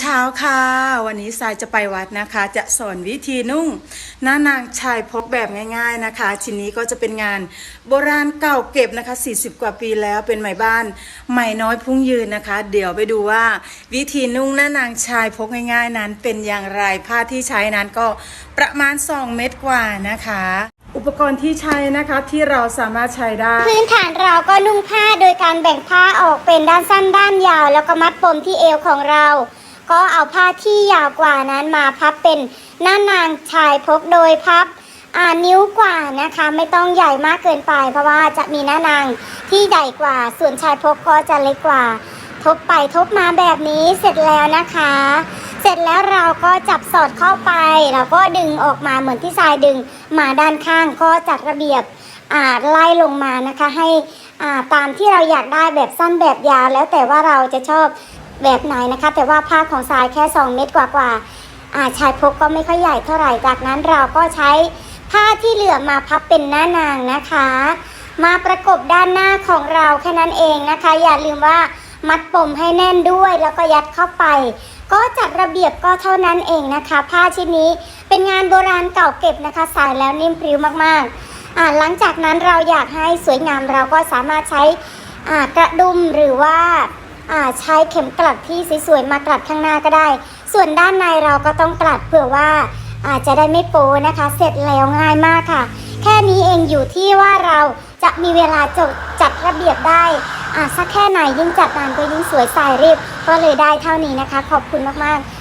เช้าค่ะ วันนี้สายจะไปวัดนะคะ จะสอนวิธีนุ่งหน้านางชายพกแบบง่าย ๆนะคะ ชิ้นนี้ก็จะเป็นงานโบราณเก่าเก็บนะคะ 40 กว่าปีแล้วเป็นไหมบ้านใหม่น้อยพุ่งยืนนะคะ เดี๋ยวไปดูว่า วิธีนุ่งหน้านางชายพกง่ายๆ นั้นเป็นอย่างไรผ้าที่ใช้นั้นก็ประมาณ 2 เมตรกว่านะคะ อุปกรณ์ที่ใช้นะคะที่เราสามารถใช้ได้ พื้นฐานเราก็นุ่งผ้าโดยการแบ่งผ้าออกเป็นด้านสั้นด้านยาว แล้วก็มัดปมที่เอวของเรา ก็เอาผ้าที่ยาวกว่านั้นมาพับเป็นหน้านางชายพกโดยพับอนิ้วกว่านะคะ ไม่ต้องใหญ่มากเกินไป เพราะว่าจะมีหน้านางที่ใหญ่กว่า ส่วนชายพกก็จะเล็กกว่า ทบไปทบมาแบบนี้เสร็จแล้วนะคะ เสร็จแล้วเราก็จับสอดเข้าไป แล้วก็ดึงออกมาเหมือนที่ทรายดึงมาด้านข้างก็จัดระเบียบอาไล่ลงมานะคะให้ตามที่เราอยากได้แบบสั้นแบบยาวแล้วแต่ว่าเราจะชอบ แบบไหนนะคะ แต่ว่าผ้าของทรายแค่ 2 เมตรกว่าๆอ่าชายพกก็ไม่ค่อยใหญ่เท่าไหร่จากนั้นเราก็ใช้ผ้าที่เหลือมาพับเป็นหน้านางนะคะ มาประกบด้านหน้าของเราแค่นั้นเองนะคะ อย่าลืมว่ามัดปมให้แน่นด้วยแล้วก็ยัดเข้าไป ก็จัดระเบียบก็เท่านั้นเองนะคะ ผ้าชิ้นนี้เป็นงานโบราณเก่าเก็บนะคะใส่แล้วนิ่มพริ้วมากๆอ่าหลังจากนั้นเราอยากให้สวยงามเราก็สามารถใช้อ่ากระดุมหรือว่า ใช้เข็มกลัดที่สวยๆมากลัดข้างหน้าก็ได้ ส่วนด้านในเราก็ต้องกลัดเผื่อว่าอาจจะได้ไม่โปนะคะ เสร็จแล้วง่ายมากค่ะ แค่นี้เองอยู่ที่ว่าเราจะมีเวลาจดจัดระเบียบได้อ่าสักแค่ไหนยิ่งจัดนานก็ยิ่งสวยใส่รีบก็เลยได้เท่านี้นะคะ ขอบคุณมากๆ